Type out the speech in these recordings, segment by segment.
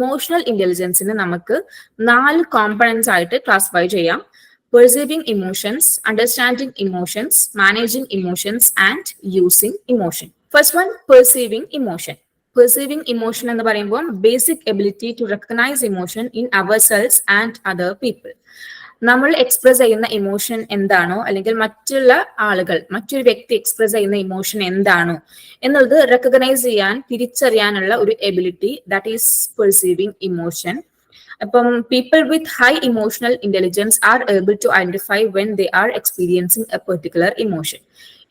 Emotional ഇന്റലിജൻസിന് നമുക്ക് നാല് components ആയിട്ട് ക്ലാസിഫൈ ചെയ്യാം. Perceiving emotions understanding emotions managing emotions and using emotion first one perceiving emotion perceiving emotion എന്ന് പറയുമ്പോൾ basic ability to recognise emotion in ourselves and other people നമ്മൾ express ചെയ്യുന്ന emotion എന്താണോ അല്ലെങ്കിൽ മറ്റുള്ള ആളുകൾ മറ്റൊരു വ്യക്തി എക്സ്പ്രസ് ചെയ്യുന്ന ഇമോഷൻ എന്താണോ എന്നുള്ളത് റെക്കഗ്നൈസ് ചെയ്യാൻ തിരിച്ചറിയാനുള്ള ഒരു ability that is perceiving emotion അപ്പം people with high emotional intelligence are able to identify when they are experiencing a particular emotion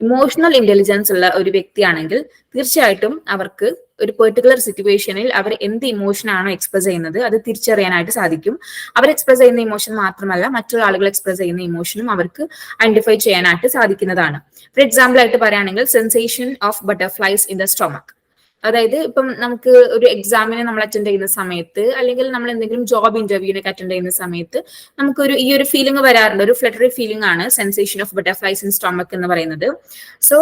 emotional intelligence ഉള്ള ഒരു വ്യക്തിയാണെങ്കിൽ തീർച്ചയായിട്ടും അവർക്ക് ഒരു പെർട്ടിക്കുലർ സിറ്റുവേഷനിൽ അവർ എന്ത് ഇമോഷൻ ആണോ എക്സ്പ്രസ് ചെയ്യുന്നത് അത് തിരിച്ചറിയാനായിട്ട് സാധിക്കും. അവർ എക്സ്പ്രസ് ചെയ്യുന്ന ഇമോഷൻ മാത്രമല്ല മറ്റുള്ള ആളുകൾ എക്സ്പ്രസ് ചെയ്യുന്ന ഇമോഷനും അവർക്ക് ഐഡന്റിഫൈ ചെയ്യാനായിട്ട് സാധിക്കുന്നതാണ്. ഫോർ എക്സാമ്പിൾ ആയിട്ട് പറയുകയാണെങ്കിൽ sensation of butterflies in the stomach അതായത് ഇപ്പം നമുക്ക് ഒരു എക്സാമിന് നമ്മൾ അറ്റൻഡ് ചെയ്യുന്ന സമയത്ത് അല്ലെങ്കിൽ നമ്മൾ എന്തെങ്കിലും ജോബ് ഇന്റർവ്യൂവിനൊക്കെ അറ്റൻഡ് ചെയ്യുന്ന സമയത്ത് നമുക്കൊരു ഈ ഒരു ഫീലിംഗ് വരാറുണ്ട്. ഒരു ഫ്ലറ്ററി ഫീലിംഗ് ആണ് sensation of butterflies in stomach എന്ന് പറയുന്നത്. സോ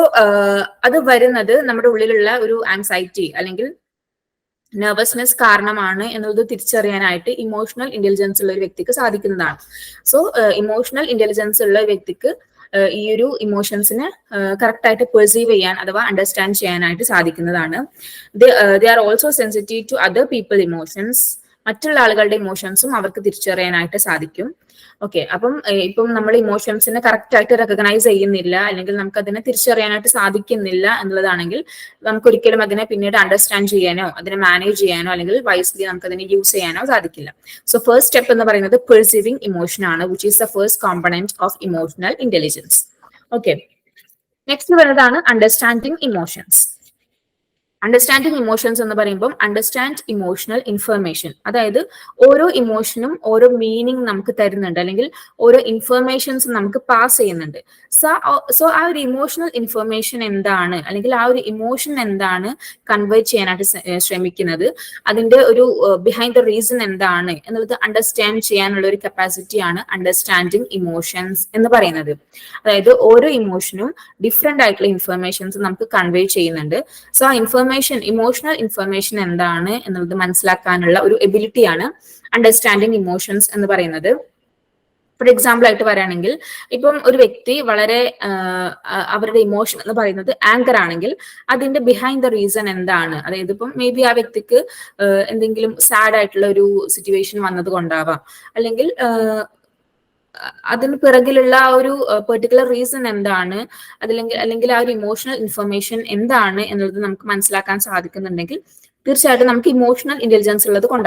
അത് വരുന്നത് നമ്മുടെ ഉള്ളിലുള്ള ഒരു ആങ്സൈറ്റി അല്ലെങ്കിൽ നെർവസ്നെസ് കാരണമാണ് എന്നുള്ളത് തിരിച്ചറിയാനായിട്ട് ഇമോഷണൽ ഇന്റലിജൻസ് ഉള്ള ഒരു വ്യക്തിക്ക് സാധിക്കുന്നതാണ്. സോ ഇമോഷണൽ ഇന്റലിജൻസ് ഉള്ള വ്യക്തിക്ക് ഈ ഒരു ഇമോഷൻസിനെ കറക്റ്റ് ആയിട്ട് പെർസീവ് ചെയ്യാൻ അഥവാ അണ്ടർസ്റ്റാൻഡ് ചെയ്യാനായിട്ട് സാധിക്കുന്നതാണ്. They are also sensitive to other people emotions മറ്റുള്ള ആളുകളുടെ ഇമോഷൻസും അവർക്ക് തിരിച്ചറിയാനായിട്ട് സാധിക്കും. ഓക്കെ അപ്പം ഇപ്പം നമ്മൾ ഇമോഷൻസിനെ കറക്റ്റ് ആയിട്ട് റെക്കഗ്നൈസ് ചെയ്യുന്നില്ല അല്ലെങ്കിൽ നമുക്ക് അതിനെ തിരിച്ചറിയാനായിട്ട് സാധിക്കുന്നില്ല എന്നുള്ളതാണെങ്കിൽ നമുക്ക് ഒരിക്കലും അതിനെ പിന്നീട് അണ്ടർസ്റ്റാൻഡ് ചെയ്യാനോ അതിനെ മാനേജ് ചെയ്യാനോ അല്ലെങ്കിൽ വൈസ്ലി നമുക്ക് അതിനെ യൂസ് ചെയ്യാനോ സാധിക്കില്ല. സോ ഫസ്റ്റ് സ്റ്റെപ്പ് എന്ന് പറയുന്നത് പെർസീവിങ് ഇമോഷൻ ആണ് which is the first component of emotional intelligence okay next വരുന്നതാണ് അണ്ടർസ്റ്റാൻഡിങ് ഇമോഷൻസ് അണ്ടർസ്റ്റാൻഡിങ് ഇമോഷൻസ് എന്ന് പറയുമ്പോൾ അണ്ടർസ്റ്റാൻഡ് ഇമോഷണൽ ഇൻഫർമേഷൻ അതായത് ഓരോ ഇമോഷനും ഓരോ മീനിങ് നമുക്ക് തരുന്നുണ്ട്. അല്ലെങ്കിൽ ഓരോ ഇൻഫർമേഷൻസ് നമുക്ക് പാസ് ചെയ്യുന്നുണ്ട്. സോ സോ ആ ഒരു ഇമോഷണൽ ഇൻഫർമേഷൻ എന്താണ്? അല്ലെങ്കിൽ ആ ഒരു ഇമോഷൻ എന്താണ് കൺവേർട്ട് ചെയ്യാനായിട്ട് ശ്രമിക്കുന്നത്? അതിന്റെ ഒരു ബിഹൈൻഡ് ദ റീസൺ എന്താണ്? എന്നുള്ളത് അണ്ടർസ്റ്റാൻഡ് ചെയ്യാനുള്ള ഒരു കപ്പാസിറ്റിയാണ് അണ്ടർസ്റ്റാൻഡിങ് ഇമോഷൻസ് എന്ന് പറയുന്നത്. അതായത് ഓരോ ഇമോഷനും ഡിഫറെന്റ് ആയിട്ടുള്ള ഇൻഫർമേഷൻസ് നമുക്ക് കൺവേ ചെയ്യുന്നുണ്ട്. സോ ആ ഇൻഫർമേഷൻ ഇമോഷണൽ ഇൻഫർമേഷൻ എന്താണ് എന്നുള്ളത് മനസ്സിലാക്കാനുള്ള ഒരു എബിലിറ്റിയാണ് അണ്ടർസ്റ്റാൻഡിങ് ഇമോഷൻസ് എന്ന് പറയുന്നത്. ഫോർ എക്സാമ്പിൾ ആയിട്ട് പറയുകയാണെങ്കിൽ ഇപ്പം ഒരു വ്യക്തി വളരെ അവരുടെ ഇമോഷൻ എന്ന് പറയുന്നത് ആങ്കർ ആണെങ്കിൽ അതിന്റെ ബിഹൈൻഡ് ദ റീസൺ എന്താണ്? അതായത് ഇപ്പം മേ ബി ആ വ്യക്തിക്ക് എന്തെങ്കിലും സാഡ് ആയിട്ടുള്ള ഒരു സിറ്റുവേഷൻ വന്നത് കൊണ്ടാവാം. അല്ലെങ്കിൽ അതിന് പിറകിലുള്ള ആ ഒരു പെർട്ടിക്കുലർ റീസൺ എന്താണ്? അതില്ലെങ്കിൽ അല്ലെങ്കിൽ ആ ഒരു ഇമോഷണൽ ഇൻഫർമേഷൻ എന്താണ് എന്നുള്ളത് നമുക്ക് മനസ്സിലാക്കാൻ സാധിക്കുന്നുണ്ടെങ്കിൽ തീർച്ചയായിട്ടും നമുക്ക് ഇമോഷണൽ ഇന്റലിജൻസ് ഉള്ളത് കൊണ്ടാണ്.